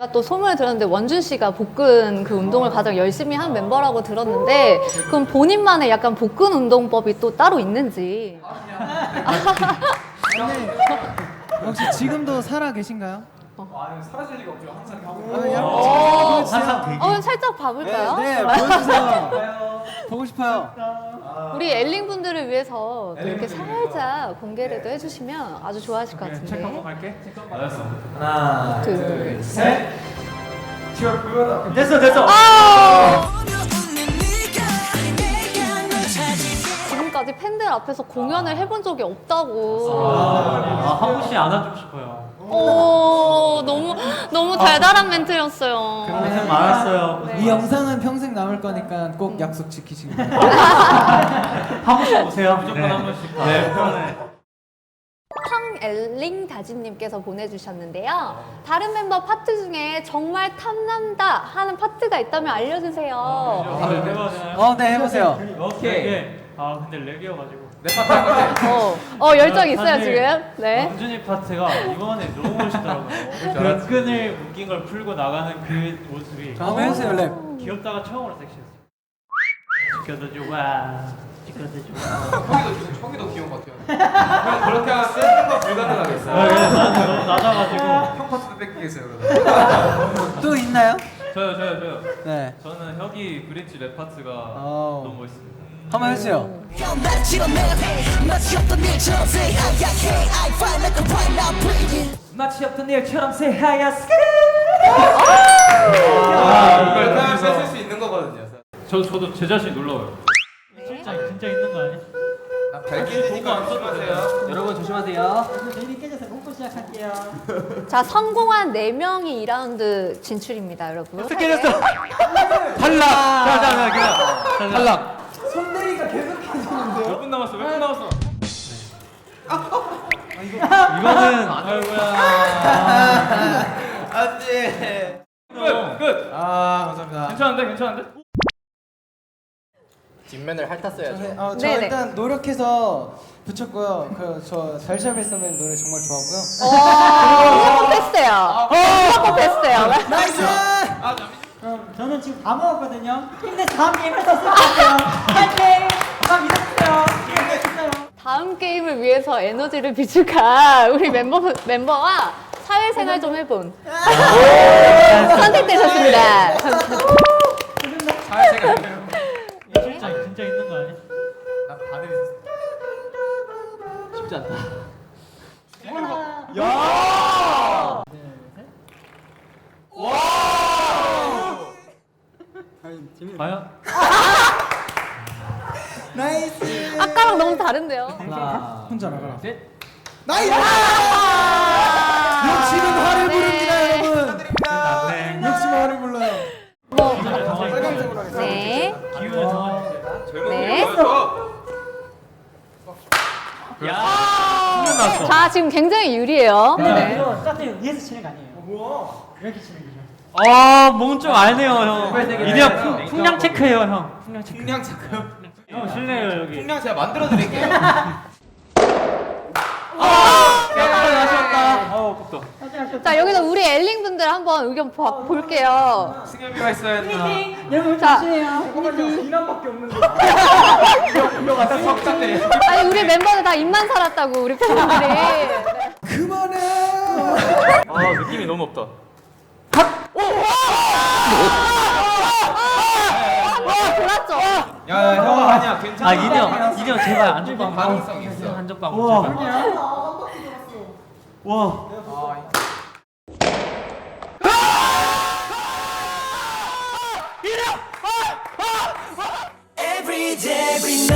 제가 또 소문을 들었는데 원준 씨가 복근 그 운동을 가장 열심히 한 멤버라고 들었는데 그럼 본인만의 약간 복근 운동법이 또 따로 있는지 혹시 지금도 살아 계신가요? 아니 사라질 리가 없죠. 항상. 아, 야, 어, 보여주세요. 어 살짝 봐볼까요? 네, 보여주세요. 보고 싶어요. 우리 엘링 분들을 위해서 또 이렇게 살짝 공개를 또 해주시면 아주 좋아하실 것 체크 같은데 한번 갈게. 알았어. 하나, 둘, 셋. 튀어 보여라. 됐어, 됐어. 지금까지 팬들 앞에서 공연을 해본 적이 없다고 아, 한 분씩 안아주고 싶어요. 오 너무 너무 달달한 멘트였어요 고생 많았어요. 네. 이 영상은 평생 남을 거니까 꼭 약속 바랍니다. 한 번씩 오세요. 무조건 네. 한 번씩. 네. 네. 황엘링 다진님께서 보내주셨는데요. 다른 멤버 파트 중에 정말 탐난다 하는 파트가 있다면 알려주세요. 아, 네. 해봐야 되나요? 어, 네, 해보세요. 오케이. 네. 아, 근데 랩이어가지고. 내 파트 할 건데. 어, 어 열정 있어요 사실 지금? 네. 원준이 파트가 이번에 너무 멋있더라고요. 그 끈을 묶인 걸 풀고 나가는 그 모습이 자, 한번 해주세요, 랩. 귀엽다가 처음으로 섹시했어요. 지켜도 좋아. 지켜도 좋아. 형이도 형이도 귀여운 것 같아요. 형 그렇게 하면 쓰는 거 불가능하겠어요. 아, 나는 너무 낮아가지고. 형 파트도 뺏기겠어요 그러면. 또 있나요? 저요 저요 저요 네. 저는 혁이 브릿지 랩 파트가 어. 너무 멋있습니다 한번 해주세요. 마치 없던 일처럼 say hi 아, 이렇게 하면 뺏을 수 있는 거거든요. 저, 저도 제 자신 놀라워요 진짜 진짜 있는 거 아니야? 조심하세요. 여러분 조심하세요. 자 성공한 4명이 2라운드 진출입니다 여러분. 어떻게 됐어? 탈락! 자, 자, 자, 그냥. 탈락! 몇분 남았어 몇 분 남았어 이거는, 아이고야. 안돼. 끝 끝 아 감사합니다. 괜찮은데 괜찮은데? 뒷면을 핥았어야죠. 네, 어, 저 네네. 일단 노력해서 붙였고요. 그저 달샤베스맨 노래 정말 좋아하고요. 어, 베스트예요. 무조건 베스트예요. 나이스. 그럼 저는 지금 다 먹었거든요. 힘내서 다음 게임 할수 있을 것 같아요. 다 믿어주세요. 믿어주세요. 게임을 위해서 에너지를 비축한 우리 멤버 멤버와 사회생활 좀 해본 선택되셨습니다. 사회생활. 진짜, 진짜 있는 거 아니야? 난 바늘이. 쉽지 않다. 과연? 나이스. 아까랑 너무 다른데요. 하나. 혼자 나가라. 셋. 나이스. 욕심은 화를 부릅니다, 네. 여러분. 네. 욕심 화를 불러요. 빨간색으로 하겠습니다. 네. 기운을. 젊은 네. 보여줘. 야! 자 지금 굉장히 유리해요. 근데 네. 이거 짜증 위에서 치는 거 아니에요. 뭐야? 이렇게 치는 거죠. 아, 몸은 좀 알네요, 형. 이대요 풍, 풍량 체크해요, 형. 풍량 체크. 풍량 체크요. 형, 실례요, 여기. 풍량 제가 만들어 드릴게요. 어우, 또. 자 여기서 우리 엘링 분들 한번 의견 봐- 볼게요. 승엽이가 있어야 했나? 여러분 자. 조심해요. 석자네. 아니 우리 멤버들 다 입만 살았다고 우리 팬분들이. 그만해. 아 느낌이 너무 없다 한번 돌았죠. 야, 형 아니야. 괜찮아. 아, 이대형, 이대형 제발 안쪽방. 가능성 있어. 한쪽방. 우와. 제발. 와. Every day, every night